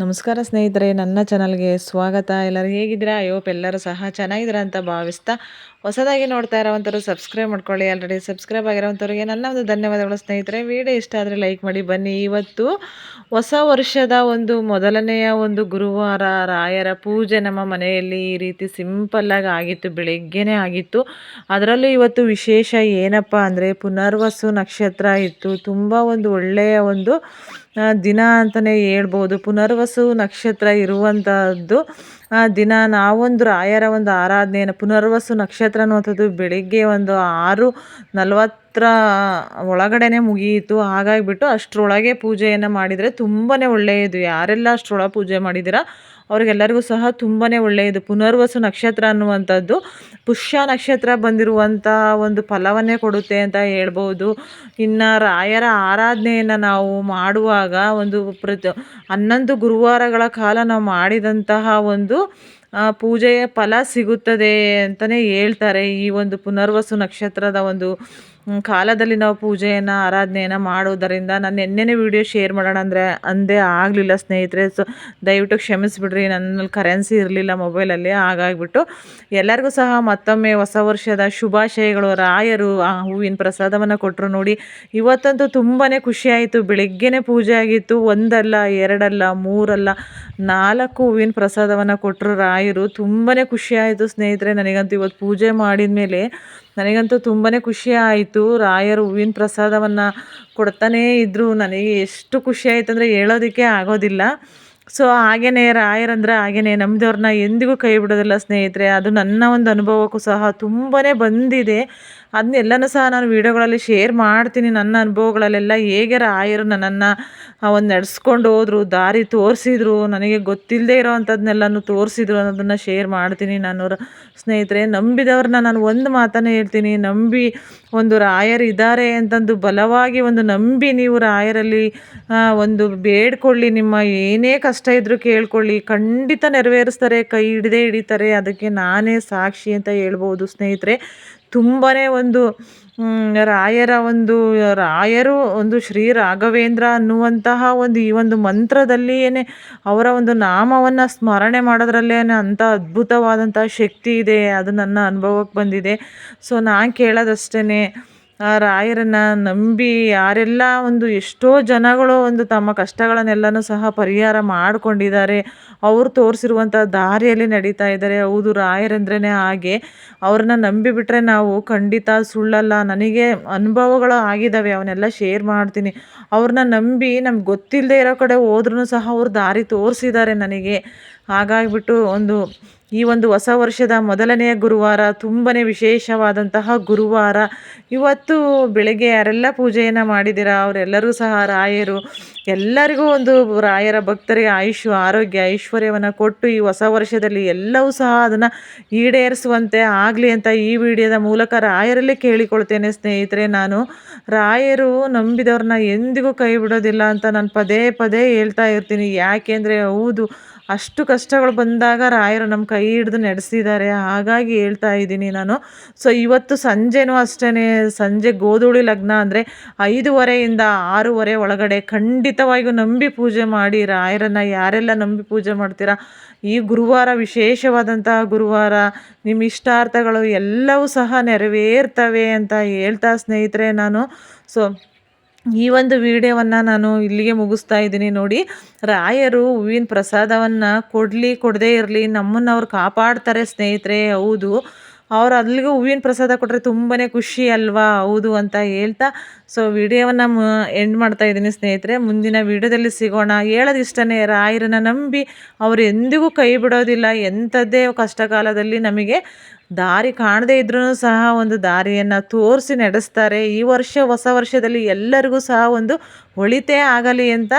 ನಮಸ್ಕಾರ ಸ್ನೇಹಿತರೆ, ನನ್ನ ಚಾನಲ್ಗೆ ಸ್ವಾಗತ. ಎಲ್ಲರೂ ಹೇಗಿದ್ದೀರಾ? ಅಯ್ಯೋಪ್ ಎಲ್ಲರೂ ಸಹ ಚೆನ್ನಾಗಿದ್ದೀರಾ ಅಂತ ಭಾವಿಸ್ತಾ ಹೊಸದಾಗಿ ನೋಡ್ತಾ ಇರೋವಂಥವ್ರು ಸಬ್ಸ್ಕ್ರೈಬ್ ಮಾಡ್ಕೊಳ್ಳಿ. ಆಲ್ರೆಡಿ ಸಬ್ಸ್ಕ್ರೈಬ್ ಆಗಿರೋವಂಥವ್ರಿಗೆ ನನ್ನ ಒಂದು ಧನ್ಯವಾದಗಳು ಸ್ನೇಹಿತರೆ. ವಿಡಿಯೋ ಇಷ್ಟ ಆದರೆ ಲೈಕ್ ಮಾಡಿ. ಬನ್ನಿ, ಇವತ್ತು ಹೊಸ ವರ್ಷದ ಒಂದು ಮೊದಲನೆಯ ಒಂದು ಗುರುವಾರ ರಾಯರ ಪೂಜೆ ನಮ್ಮ ಮನೆಯಲ್ಲಿ ಈ ರೀತಿ ಸಿಂಪಲ್ಲಾಗಿ ಆಗಿತ್ತು, ಬೆಳಿಗ್ಗೆನೇ ಆಗಿತ್ತು. ಅದರಲ್ಲೂ ಇವತ್ತು ವಿಶೇಷ ಏನಪ್ಪ ಅಂದರೆ, ಪುನರ್ವಸು ನಕ್ಷತ್ರ ಇತ್ತು. ತುಂಬ ಒಂದು ಒಳ್ಳೆಯ ಒಂದು ದಿನ ಅಂತಲೇ ಹೇಳ್ಬೋದು. ಪುನರ್ವಸು ನಕ್ಷತ್ರ ಇರುವಂಥದ್ದು ದಿನ ನಾವೊಂದು ರಾಯರ ಒಂದು ಆರಾಧನೆಯನ್ನು, ಪುನರ್ವಸು ನಕ್ಷತ್ರ ಅನ್ನುವಂಥದ್ದು ಬೆಳಿಗ್ಗೆ ಒಂದು ಆರು ನಲವತ್ತರ ಒಳಗಡೆನೆ ಮುಗಿಯಿತು. ಹಾಗಾಗಿಬಿಟ್ಟು ಅಷ್ಟರೊಳಗೆ ಪೂಜೆಯನ್ನು ಮಾಡಿದರೆ ತುಂಬಾ ಒಳ್ಳೆಯದು. ಯಾರೆಲ್ಲ ಅಷ್ಟರೊಳಗೆ ಪೂಜೆ ಮಾಡಿದ್ದೀರಾ ಅವ್ರಿಗೆಲ್ಲರಿಗೂ ಸಹ ತುಂಬಾ ಒಳ್ಳೆಯದು. ಪುನರ್ವಸು ನಕ್ಷತ್ರ ಅನ್ನುವಂಥದ್ದು ಪುಷ್ಯ ನಕ್ಷತ್ರ ಬಂದಿರುವಂಥ ಒಂದು ಫಲವನ್ನೇ ಕೊಡುತ್ತೆ ಅಂತ ಹೇಳ್ಬೋದು. ಇನ್ನು ರಾಯರ ಆರಾಧನೆಯನ್ನು ನಾವು ಮಾಡುವಾಗ ಒಂದು ಪ್ರತಿ ಹನ್ನೊಂದು ಗುರುವಾರಗಳ ಕಾಲ ನಾವು ಮಾಡಿದಂತಹ ಒಂದು ಪೂಜೆಯ ಫಲ ಸಿಗುತ್ತದೆ ಅಂತಲೇ ಹೇಳ್ತಾರೆ. ಈ ಒಂದು ಪುನರ್ವಸು ನಕ್ಷತ್ರದ ಒಂದು ಕಾಲದಲ್ಲಿ ನಾವು ಪೂಜೆಯನ್ನು, ಆರಾಧನೆಯನ್ನು ಮಾಡೋದರಿಂದ ನಾನು ನಿನ್ನೆನೇ ವೀಡಿಯೋ ಶೇರ್ ಮಾಡೋಣ ಅಂದರೆ ಅಂದೇ ಆಗಲಿಲ್ಲ ಸ್ನೇಹಿತರೆ. ಸೊ ದಯವಿಟ್ಟು ಕ್ಷಮಿಸಿಬಿಡ್ರಿ. ನನ್ನಲ್ಲಿ ಕರೆನ್ಸಿ ಇರಲಿಲ್ಲ ಮೊಬೈಲಲ್ಲಿ ಹಾಗಾಗಿಬಿಟ್ಟು ಎಲ್ಲರಿಗೂ ಸಹ ಮತ್ತೊಮ್ಮೆ ಹೊಸ ವರ್ಷದ ಶುಭಾಶಯಗಳು. ರಾಯರು ಆ ಹೂವಿನ ಪ್ರಸಾದವನ್ನು ಕೊಟ್ಟರು ನೋಡಿ. ಇವತ್ತಂತೂ ತುಂಬಾ ಖುಷಿಯಾಯಿತು. ಬೆಳಿಗ್ಗೆನೇ ಪೂಜೆ ಆಗಿತ್ತು. ಒಂದಲ್ಲ, ಎರಡಲ್ಲ, ಮೂರಲ್ಲ, ನಾಲ್ಕು ಹೂವಿನ ಪ್ರಸಾದವನ್ನು ಕೊಟ್ಟರು ರಾಯರು ತುಂಬಾ ಖುಷಿಯಾಯಿತು ಸ್ನೇಹಿತರೆ, ನನಗಂತೂ ಇವತ್ತು ಪೂಜೆ ಮಾಡಿದ ಮೇಲೆ ನನಗಂತೂ ತುಂಬಾ ಖುಷಿ ಆಯಿತು ರಾಯರು ಹೂವಿನ ಪ್ರಸಾದವನ್ನು ಕೊಡ್ತಾನೇ ಇದ್ದರು ನನಗೆ ಎಷ್ಟು ಖುಷಿ ಆಯಿತು ಅಂದರೆ ಹೇಳೋದಕ್ಕೆ ಆಗೋದಿಲ್ಲ. ಸೊ ಹಾಗೆಯೇ ರಾಯರಂದ್ರೆ ಹಾಗೆಯೇ ನಮ್ಮದವ್ರನ್ನ ಎಂದಿಗೂ ಕೈ ಬಿಡೋದಿಲ್ಲ ಸ್ನೇಹಿತರೆ. ಅದು ನನ್ನ ಒಂದು ಅನುಭವಕ್ಕೂ ಸಹ ತುಂಬಾ ಬಂದಿದೆ. ಅದನ್ನೆಲ್ಲನೂ ಸಹ ನಾನು ವೀಡಿಯೋಗಳಲ್ಲಿ ಶೇರ್ ಮಾಡ್ತೀನಿ. ನನ್ನ ಅನುಭವಗಳಲ್ಲೆಲ್ಲ ಹೇಗೆ ರಾಯರು ನನ್ನನ್ನು ಒಂದು ನಡೆಸ್ಕೊಂಡು ಹೋದರು, ದಾರಿ ತೋರಿಸಿದ್ರು, ನನಗೆ ಗೊತ್ತಿಲ್ಲದೆ ಇರೋ ತೋರಿಸಿದ್ರು ಅನ್ನೋದನ್ನು ಶೇರ್ ಮಾಡ್ತೀನಿ. ನಾನು ಸ್ನೇಹಿತರೆ, ನಂಬಿದವ್ರನ್ನ ನಾನು ಒಂದು ಮಾತನ್ನು ಹೇಳ್ತೀನಿ. ನಂಬಿ ಒಂದು ರಾಯರು ಇದ್ದಾರೆ ಅಂತಂದು ಬಲವಾಗಿ ಒಂದು ನಂಬಿ ನೀವು ರಾಯರಲ್ಲಿ ಒಂದು ಬೇಡ್ಕೊಳ್ಳಿ. ನಿಮ್ಮ ಏನೇ ಕಷ್ಟ ಇದ್ದರೂ ಕೇಳ್ಕೊಳ್ಳಿ. ಖಂಡಿತ ನೆರವೇರಿಸ್ತಾರೆ, ಕೈ ಹಿಡದೇ ಹಿಡಿತಾರೆ. ಅದಕ್ಕೆ ನಾನೇ ಸಾಕ್ಷಿ ಅಂತ ಹೇಳ್ಬೋದು ಸ್ನೇಹಿತರೆ. ತುಂಬಾ ಒಂದು ರಾಯರ ಒಂದು, ರಾಯರು ಒಂದು ಶ್ರೀ ರಾಘವೇಂದ್ರ ಅನ್ನುವಂತಹ ಒಂದು ಈ ಒಂದು ಮಂತ್ರದಲ್ಲಿಯೇ ಅವರ ಒಂದು ನಾಮವನ್ನು ಸ್ಮರಣೆ ಮಾಡೋದ್ರಲ್ಲೇ ಅಂಥ ಅದ್ಭುತವಾದಂಥ ಶಕ್ತಿ ಇದೆ. ಅದು ನನ್ನ ಅನುಭವಕ್ಕೆ ಬಂದಿದೆ. ಸೊ ನಾನು ಕೇಳೋದಷ್ಟೇ ಆ ರಾಯರನ್ನು ನಂಬಿ ಯಾರೆಲ್ಲ ಒಂದು ಎಷ್ಟೋ ಜನಗಳು ಒಂದು ತಮ್ಮ ಕಷ್ಟಗಳನ್ನೆಲ್ಲನೂ ಸಹ ಪರಿಹಾರ ಮಾಡಿಕೊಂಡಿದ್ದಾರೆ. ಅವರು ತೋರಿಸಿರುವಂಥ ದಾರಿಯಲ್ಲಿ ನಡೀತಾ ಇದ್ದಾರೆ. ಹೌದು ರಾಯರಂದ್ರೇ ಹಾಗೆ. ಅವ್ರನ್ನ ನಂಬಿಬಿಟ್ರೆ ನಾವು ಖಂಡಿತ ಸುಳ್ಳಲ್ಲ. ನನಗೆ ಅನುಭವಗಳು ಆಗಿದ್ದಾವೆ, ಅವನ್ನೆಲ್ಲ ಶೇರ್ ಮಾಡ್ತೀನಿ. ಅವ್ರನ್ನ ನಂಬಿ ನಮ್ಗೆ ಗೊತ್ತಿಲ್ಲದೆ ಇರೋ ಕಡೆ ಹೋದ್ರೂ ಸಹ ಅವ್ರು ದಾರಿ ತೋರಿಸಿದ್ದಾರೆ ನನಗೆ. ಹಾಗಾಗಿಬಿಟ್ಟು ಒಂದು ಈ ಒಂದು ಹೊಸ ವರ್ಷದ ಮೊದಲನೆಯ ಗುರುವಾರ ತುಂಬಾ ವಿಶೇಷವಾದಂತಹ ಗುರುವಾರ. ಇವತ್ತು ಬೆಳಗ್ಗೆ ಯಾರೆಲ್ಲ ಪೂಜೆಯನ್ನು ಮಾಡಿದ್ದೀರಾ ಅವರೆಲ್ಲರೂ ಸಹ ರಾಯರು, ಎಲ್ಲರಿಗೂ ಒಂದು ರಾಯರ ಭಕ್ತರಿಗೆ ಆಯುಷ್ಯ ಆರೋಗ್ಯ, ಐಶ್ವರ್ಯವನ್ನು ಕೊಟ್ಟು ಈ ಹೊಸ ವರ್ಷದಲ್ಲಿ ಎಲ್ಲವೂ ಸಹ ಅದನ್ನು ಈಡೇರಿಸುವಂತೆ ಆಗಲಿ ಅಂತ ಈ ವಿಡಿಯೋದ ಮೂಲಕ ರಾಯರಲ್ಲೇ ಕೇಳಿಕೊಳ್ತೇನೆ ಸ್ನೇಹಿತರೆ ನಾನು. ರಾಯರು ನಂಬಿದವ್ರನ್ನ ಎಂದಿಗೂ ಕೈ ಬಿಡೋದಿಲ್ಲ ಅಂತ ನಾನು ಪದೇ ಪದೇ ಹೇಳ್ತಾ ಇರ್ತೀನಿ. ಯಾಕೆಂದರೆ ಹೌದು ಅಷ್ಟು ಕಷ್ಟಗಳು ಬಂದಾಗ ರಾಯರು ನಮ್ಮ ಕೈ ಹಿಡಿದು ನಡೆಸಿದ್ದಾರೆ. ಹಾಗಾಗಿ ಹೇಳ್ತಾ ಇದ್ದೀನಿ ನಾನು. ಸೊ ಇವತ್ತು ಸಂಜೆನೂ ಅಷ್ಟೇ ಸಂಜೆ ಗೋಧೂಳಿ ಲಗ್ನ ಅಂದರೆ ಐದೂವರೆಯಿಂದ ಆರೂವರೆ ಒಳಗಡೆ ಖಂಡಿತವಾಗಿಯೂ ನಂಬಿ ಪೂಜೆ ಮಾಡಿ ರಾಯರನ್ನು. ಯಾರೆಲ್ಲ ನಂಬಿ ಪೂಜೆ ಮಾಡ್ತೀರಾ? ಈ ಗುರುವಾರ ವಿಶೇಷವಾದಂತಹ ಗುರುವಾರ ನಿಮ್ಮ ಇಷ್ಟಾರ್ಥಗಳು ಎಲ್ಲವೂ ಸಹ ನೆರವೇರ್ತವೆ ಅಂತ ಹೇಳ್ತಾ ಸ್ನೇಹಿತರೆ ನಾನು. ಸೊ ಈ ಒಂದು ವಿಡಿಯೋವನ್ನು ನಾನು ಇಲ್ಲಿಗೆ ಮುಗಿಸ್ತಾ ಇದ್ದೀನಿ. ನೋಡಿ, ರಾಯರು ಹೂವಿನ ಪ್ರಸಾದವನ್ನು ಕೊಡಲಿ, ಕೊಡದೇ ಇರಲಿ, ನಮ್ಮನ್ನು ಅವ್ರು ಕಾಪಾಡ್ತಾರೆ ಸ್ನೇಹಿತರೆ. ಹೌದು. ಅವ್ರು ಅಲ್ಲಿಗೂ ಹೂವಿನ ಪ್ರಸಾದ ಕೊಟ್ಟರೆ ತುಂಬಾ ಖುಷಿ ಅಲ್ವಾ? ಹೌದು ಅಂತ ಹೇಳ್ತಾ ಸೊ ವಿಡಿಯೋವನ್ನು ಎಂಡ್ ಮಾಡ್ತಾ ಇದ್ದೀನಿ ಸ್ನೇಹಿತರೆ. ಮುಂದಿನ ವಿಡಿಯೋದಲ್ಲಿ ಸಿಗೋಣ. ಹೇಳೋದು ಇಷ್ಟನೇ ರಾಯರನ್ನು ನಂಬಿ. ಅವರು ಎಂದಿಗೂ ಕೈ ಬಿಡೋದಿಲ್ಲ. ಎಂಥದ್ದೇ ಕಷ್ಟ ಕಾಲದಲ್ಲಿ ನಮಗೆ ದಾರಿ ಕಾಣದೇ ಇದ್ರೂ ಸಹ ಒಂದು ದಾರಿಯನ್ನು ತೋರಿಸಿ ನಡೆಸ್ತಾರೆ. ಈ ವರ್ಷ ಹೊಸ ವರ್ಷದಲ್ಲಿ ಎಲ್ಲರಿಗೂ ಸಹ ಒಂದು ಒಳಿತೇ ಆಗಲಿ ಅಂತ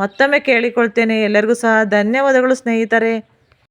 ಮತ್ತೊಮ್ಮೆ ಕೇಳಿಕೊಳ್ತೇನೆ. ಎಲ್ಲರಿಗೂ ಸಹ ಧನ್ಯವಾದಗಳು ಸ್ನೇಹಿತರೆ.